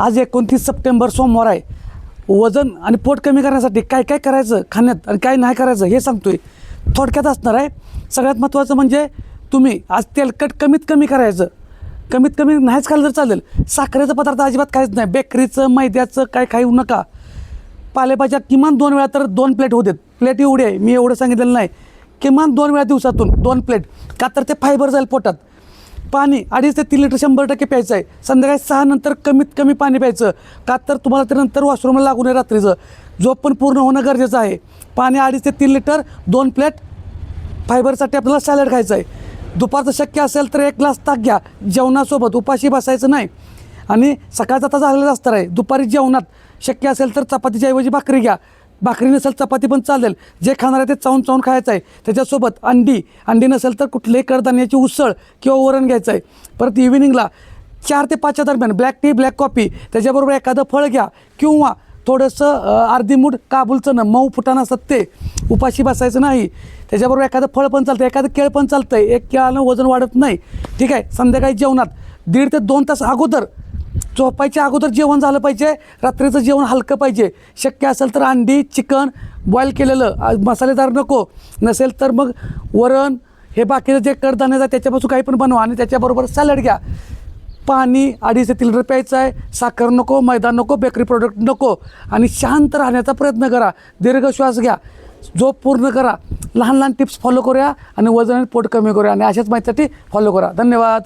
आज एकोणतीस सप्टेंबर सोमवार आहे. वजन आणि पोट कमी करण्यासाठी काय काय करायचं खाण्यात आणि काय नाही करायचं हे सांगतोय. थोडक्यात असणार आहे. सगळ्यात महत्त्वाचं म्हणजे तुम्ही आज तेलकट कमीत कमी करायचं. कमीत कमी नाहीच खाल्लं तर चालेल. साखरेचं पदार्थ अजिबात काहीच नाही. बेकरीचं मैद्याचं काय खाऊ नका. पालेभाज्या किमान दोन वेळा तर दोन प्लेट होऊ देत. प्लेट एवढी आहे. मी एवढं सांगितलेलं नाही. किमान दोन वेळा दिवसातून दोन प्लेट. का तर ते फायबर जाईल पोटात. पाणी अडीच ते तीन लिटर शंभर टक्के प्यायचं आहे. संध्याकाळी सहा नंतर कमीत कमी पाणी प्यायचं. का तर तुम्हाला ते नंतर वॉशरूमला लागू नये रात्रीचं. झोप पण पूर्ण होणं गरजेचं आहे. पाणी अडीच ते तीन लिटर दोन प्लेट फायबरसाठी आपल्याला सॅलड खायचं आहे. दुपारचं शक्य असेल तर एक ग्लास ताक घ्या. जेवणासोबत उपाशी बसायचं नाही. आणि सकाळचा आता झालेला असणार आहे दुपारी जेवणात शक्य असेल तर चपातीच्या ऐवजी भाकरी घ्या. भाकरी नसेल चपाती पण चालेल. जे खाणार आहे ते चावून चावून खायचं आहे. त्याच्यासोबत अंडी. अंडी नसेल तर कुठलेही कडधान्याची उसळ किंवा वरण घ्यायचं आहे. परत इव्हिनिंगला चार ते पाचच्या दरम्यान ब्लॅक टी ब्लॅक कॉफी त्याच्याबरोबर एखादं फळ घ्या. किंवा थोडंसं अर्धी मूठ काबूलचं न मऊ फुटाणं असतात ते. उपाशी बसायचं नाही. त्याच्याबरोबर एखादं फळ पण चालतं एखादं केळ पण चालतं आहे एक केळानं वजन वाढत नाही. ठीक आहे संध्याकाळी जेवणात दीड ते दोन तास अगोदर झोपायच्या अगोदर जेवण झालं पाहिजे रात्रीचं जेवण हलकं पाहिजे. शक्य असेल तर अंडी चिकन बॉईल केलेलं. मसालेदार नको. नसेल तर मग वरण हे बाकीचं जे कडधान्य आहे त्याच्यापासून काही पण बनवा आणि त्याच्याबरोबर सॅलड घ्या. पाणी अडीच ते तीन लिटर प्यायचं आहे. साखर नको मैदा नको बेकरी प्रोडक्ट नको. आणि शांत राहण्याचा प्रयत्न करा. दीर्घ श्वास घ्या. झोप पूर्ण करा. लहान लहान टिप्स फॉलो करूया आणि वजन आणि पोट कमी करूया. आणि अशाच माहितीसाठी फॉलो करा. धन्यवाद.